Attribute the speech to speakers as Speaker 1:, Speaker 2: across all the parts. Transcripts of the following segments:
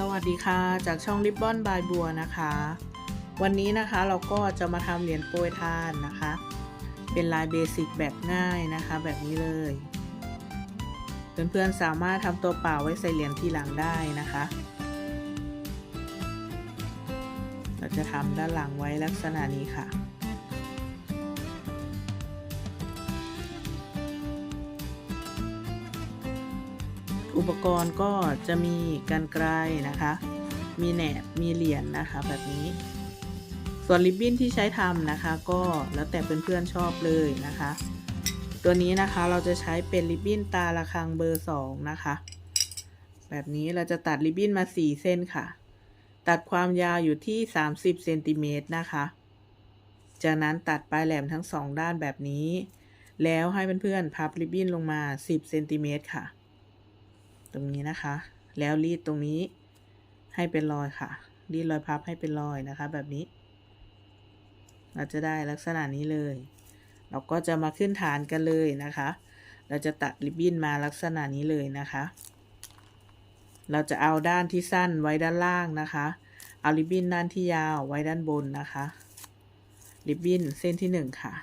Speaker 1: สวัสดีค่ะ จากช่องริบบอนบายบัวนะคะ วันนี้นะคะเราก็จะมาทำเหรียญโปรยทานนะคะ เป็นลายเบสิกแบบง่ายนะคะ แบบนี้เลย เพื่อนๆสามารถทำตัวเปล่าไว้ใส่เหรียญทีหลังได้นะคะ เราจะทำด้านหลังไว้ลักษณะนี้ค่ะ อุปกรณ์ก็จะมีกันไกลนะคะ มีแหนบมีเหรียญนนะคะแบบนี้ ส่วนริบบิ้นที่ใช้ทำนะคะ ก็แล้วแต่เพื่อนๆชอบเลยนะคะ ตัวนี้นะคะเราจะใช้เป็นริบบิ้นตาละคังเบอร์สองนะคะ แบบนี้เราจะตัดริบบิ้นมาสี่เส้นค่ะ ตัดความยาวอยู่ที่ 30เซนติเมตรนะคะ จากนั้นตัดปลายแหลมทั้งสองด้านแบบนี้แล้วให้เพื่อนๆพับริบบิ้นลงมา 10เซนติเมตรค่ะ รงนี้นะคะ แล้วรีดตรงนี้ให้เป็นรอยค่ะ รีดรอยพับให้เป็นรอยนะคะ แบบนี้ เราจะได้ลักษณะนี้เลย เราก็จะมาขึ้นฐานกันเลยนะคะ เราจะตัดริบบิ้นมาลักษณะนี้เลยนะคะ เราจะเอาด้านที่สั้นไว้ด้านล่างนะคะ เอาริบบิ้นด้านที่ยาวไว้ด้านบนนะคะริบบิ้นเส้นที่หนึ่งค่ะ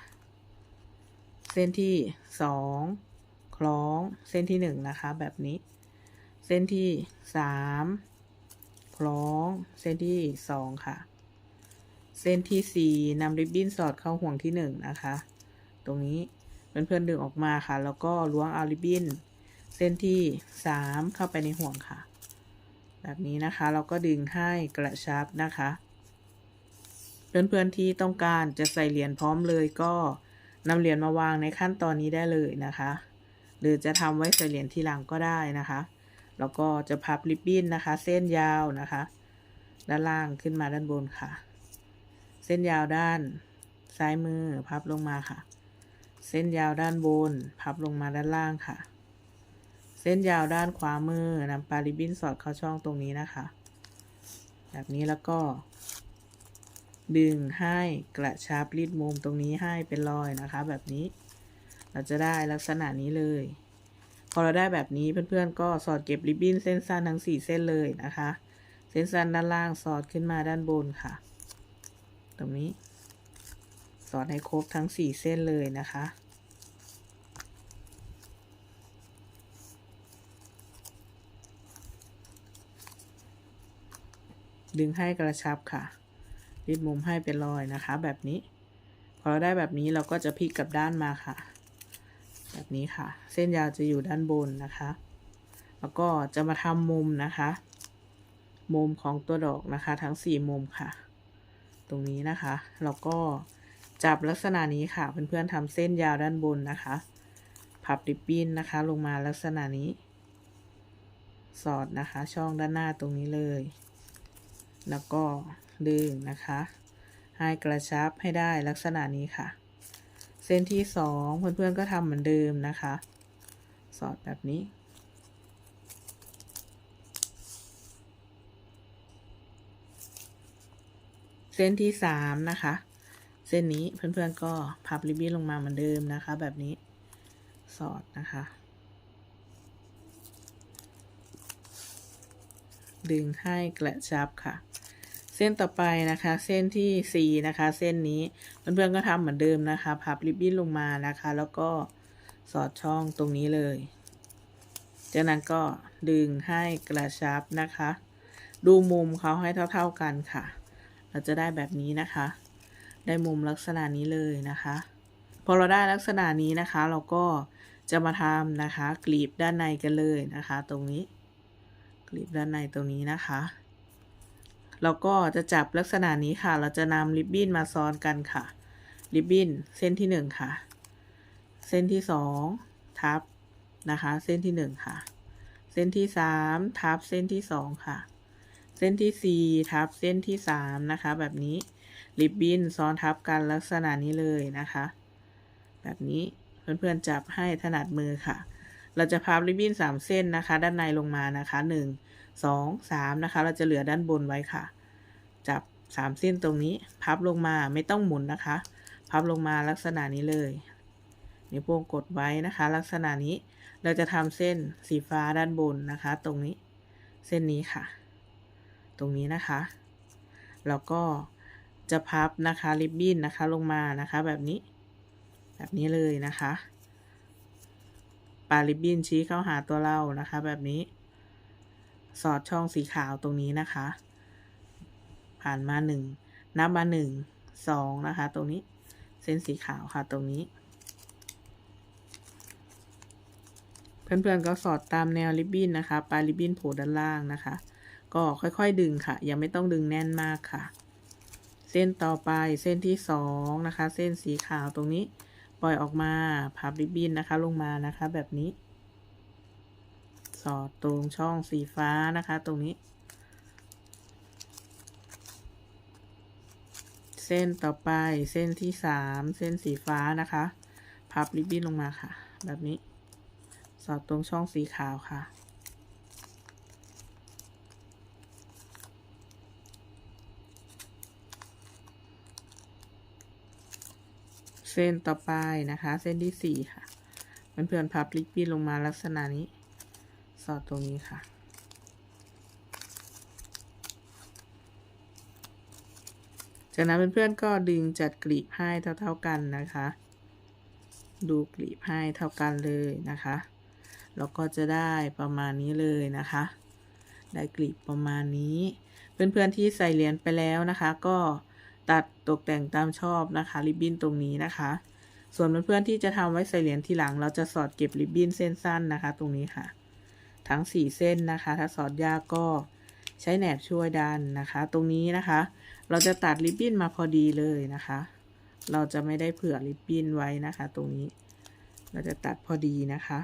Speaker 1: เส้นที่สองคล้องเส้นที่หนึ่งนะคะ แบบนี้ เส้นที่สามคล้อง เส้นที่สองค่ะ เส้นที่สี่นำริบบิ้นสอดเข้าห่วงที่หนึ่งนะคะ ตรงนี้เพื่อนๆดึงออกมาค่ะ แล้วก็ล้วงเอาริบบิ้นเส้นที่สามเข้าไปในห่วงค่ะ แบบนี้นะคะเราก็ดึงให้กระชับนะคะ เพื่อนๆที่ต้องการจะใส่เหรียญพร้อมเลยก็นำเหรียญมาวางในขั้นตอนนี้ได้เลยนะคะ หรือจะทำไว้ใส่เหรียญทีหลังก็ได้นะคะ แล้วก็จะพับริบบิ้นนะคะ เส้นยาวนะคะ ด้านล่างขึ้นมาด้านบนค่ะ เส้นยาวด้านซ้ายมือพับลงมาค่ะ เส้นยาวด้านบน พับลงมาด้านล่างค่ะ เส้นยาวด้านขวามือนำปลาริบบิ้นสอดเข้าช่องตรงนี้นะคะ แบบนี้แล้วก็ ดึงให้กระชับรีดมุมตรงนี้ให้เป็นรอยนะคะ แบบนี้ เราจะได้ลักษณะนี้เลย พอเราได้แบบนี้เพื่อนๆ ก็สอดเก็บริบบิ้นเส้นสั้นทั้งสี่เส้นเลยนะคะ เส้นสั้นด้านล่างสอดขึ้นมาด้านบนค่ะ ตรงนี้ สอดให้ครบทั้งสี่เส้นเลยนะคะดึงให้กระชับค่ะรีดมุมให้เป็นรอยนะคะ แบบนี้ พอเราได้แบบนี้เราก็จะพลิกกลับด้านมาค่ะ แบบนี้ค่ะ เส้นยาวจะอยู่ด้านบนนะคะ แล้วก็จะมาทำมุมนะคะ มุมของตัวดอกนะคะ ทั้งสี่มุมค่ะ ตรงนี้นะคะเราก็จับลักษณะนี้ค่ะ เพื่อนๆทำเส้นยาวด้านบนนะคะ พับริบบิ้นนะคะ ลงมาลักษณะนี้ สอดนะคะ ช่องด้านหน้าตรงนี้เลย แล้วก็ดึงนะคะ ให้กระชับให้ได้ลักษณะนี้ค่ะ เส้นที่สองเพื่อนๆก็ทำเหมือนเดิมนะคะ สอดแบบนี้ เส้นที่สามนะคะ เส้นนี้เพื่อนๆก็พับริบบิ้นลงมาเหมือนเดิมนะคะ แบบนี้สอดนะคะ ดึงให้กระชับค่ะ เส้นต่อไปนะคะ เส้นที่สี่นะคะ เส้นนี้เพื่อนๆก็ทำเหมือนเดิมนะคะ พับริบบิ้นลงมานะคะ แล้วก็สอดช่องตรงนี้เลย จากนั้นก็ดึงให้กระชับนะคะ ดูมุมเขาให้เท่าๆกันค่ะ เราจะได้แบบนี้นะคะ ได้มุมลักษณะนี้เลยนะคะ พอเราได้ลักษณะนี้นะคะ เราก็จะมาทำนะคะ กลีบด้านในกันเลยนะคะ ตรงนี้ กลีบด้านในตรงนี้นะคะ เราก็จะจับลักษณะนี้ค่ะ เราจะนำริบบิ้นมาซ้อนกันค่ะ ริบบิ้นเส้นที่หนึ่งค่ะ เส้นที่สองทับนะคะ เส้นที่หนึ่งค่ะ เส้นที่สามทับเส้นที่สองค่ะ เส้นที่สี่ทับเส้นที่สามนะคะ แบบนี้ริบบิ้นซ้อนทับกันลักษณะนี้เลยนะคะ แบบนี้เพื่อนๆจับให้ถนัดมือค่ะ เราจะพับริบบิ้นสามเส้นนะคะ ด้านในลงมานะคะห สองสามนะคะ เราจะเหลือด้านบนไว้ค่ะ จับสามเส้นตรงนี้ พับลงมาไม่ต้องหมุนนะคะ พับลงมาลักษณะนี้เลย นิ้วโป้งกดไว้นะคะ ลักษณะนี้เราจะทำเส้นสีฟ้าด้านบนนะคะ ตรงนี้เส้นนี้ค่ะ ตรงนี้นะคะ แล้วก็จะพับนะคะริบบิ้นนะคะลงมานะคะแบบนี้ แบบนี้เลยนะคะ ปาริบบิ้นชี้เข้าหาตัวเรานะคะ แบบนี้ สอดช่องสีขาวตรงนี้นะคะ ผ่านมาหนึ่งนับมาหนึ่งสองนะคะ ตรงนี้เส้นสีขาวค่ะตรงนี้ เพื่อนๆก็สอดตามแนวริบบิ้นนะคะปลายริบบิ้นโผล่ด้านล่างนะคะ ก็ค่อยๆดึงค่ะ ยังไม่ต้องดึงแน่นมากค่ะ เส้นต่อไปเส้นที่สองนะคะ เส้นสีขาวตรงนี้ ปล่อยออกมาพับริบบิ้นนะคะ ลงมานะคะ แบบนี้ สอดตรงช่องสีฟ้านะคะ ตรงนี้ เส้นต่อไปเส้นที่สามเส้นสีฟ้านะคะ พับริบบิ้นลงมาค่ะ แบบนี้ สอดตรงช่องสีขาวค่ะ เส้นต่อไปนะคะ เส้นที่สี่ค่ะเพื่อนๆพับริบบิ้นลงมาลักษณะนี้ สอดตรงนี้ค่ะ จากนั้นเพื่อนๆก็ดึงจัดกลีบให้เท่าๆกันนะคะ ดูกลีบให้เท่ากันเลยนะคะแล้วก็จะได้ประมาณนี้เลยนะคะ ได้กลีบประมาณนี้ เพื่อนๆที่ใส่เหรียญไปแล้วนะคะ ก็ตัดตกแต่งตามชอบนะคะ ริบบิ้นตรงนี้นะคะ ส่วนเพื่อนๆที่จะทำไว้ใส่เหรียญทีหลัง เราจะสอดเก็บริบบิ้นเส้นสั้นนะคะ ตรงนี้ค่ะ ทั้ง 4 เส้นนะคะ ถ้าสอดยากก็ใช้แหนบช่วยดันนะคะ ตรงนี้นะคะ เราจะตัดริบบิ้นมาพอดีเลยนะคะ เราจะไม่ได้เผื่อริบบิ้นไว้นะคะ ตรงนี้ เราจะตัดพอดีนะคะ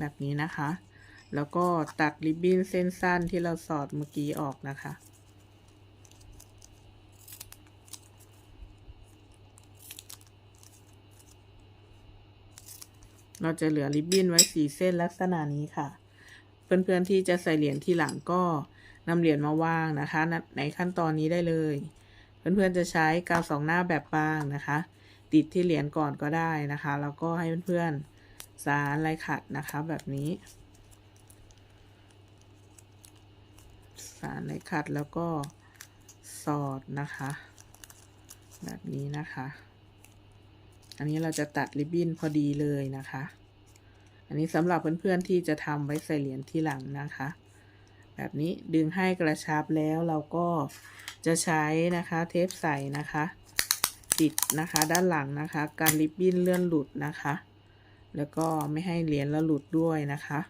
Speaker 1: แบบนี้นะคะ แล้วก็ตัดริบบิ้นเส้นสั้นที่เราสอดเมื่อกี้ออกนะคะ เราจะเหลือริบบิ้นไว้สีเส้นลักษณะนี้ค่ะ เพื่อนๆที่จะใส่เหรียญที่หลังก็นำเหรียญมาวางนะคะในขั้นตอนนี้ได้เลย เพื่อนๆจะใช้กาวสองหน้าแบบบางนะคะ ติดที่เหรียญก่อนก็ได้นะคะ แล้วก็ให้เพื่อนๆ สารลายขัดนะคะแบบนี้ สารลายขัดแล้วก็สอดนะคะ แบบนี้นะคะ อันนี้เราจะตัดริบบิ้นพอดีเลยนะคะ อันนี้สำหรับเพื่อนๆที่จะทำไว้ใส่เหรียญที่หลังนะคะ แบบนี้ดึงให้กระชับแล้วเราก็จะใช้นะคะเทปใสนะคะ ติดนะคะด้านหลังนะคะ การริบบิ้นเลื่อนหลุดนะคะ แล้วก็ไม่ให้เหรียญละหลุดด้วยนะคะ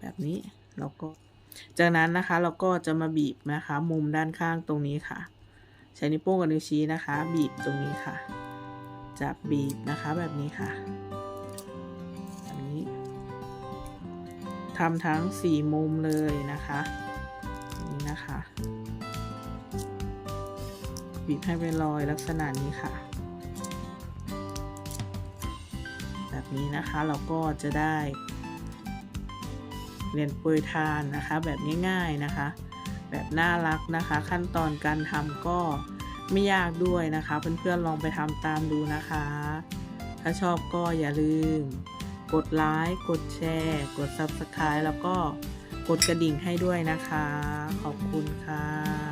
Speaker 1: แบบนี้เราก็จากนั้นนะคะเราก็จะมาบีบนะคะ มุมด้านข้างตรงนี้ค่ะ ใช้นิ้วโป้งกับนิ้วชี้นะคะ บีบตรงนี้ค่ะจับบีบนะคะแบบนี้ค่ะแบบนี้ทำทั้งสี่มุมเลยนะคะนี่นะคะ บีบให้เป็นรอยลักษณะนี้ค่ะ นี้นะคะ เราก็จะได้เรียญโปรยทานนะคะ แบบง่ายๆนะคะ แบบน่ารักนะคะ ขั้นตอนการทำก็ไม่ยากด้วยนะคะ เพื่อนๆลองไปทำตามดูนะคะ ถ้าชอบก็อย่าลืม กดไลค์กดแชร์ กด Subscribe แล้วก็กดกระดิ่งให้ด้วยนะคะ ขอบคุณค่ะ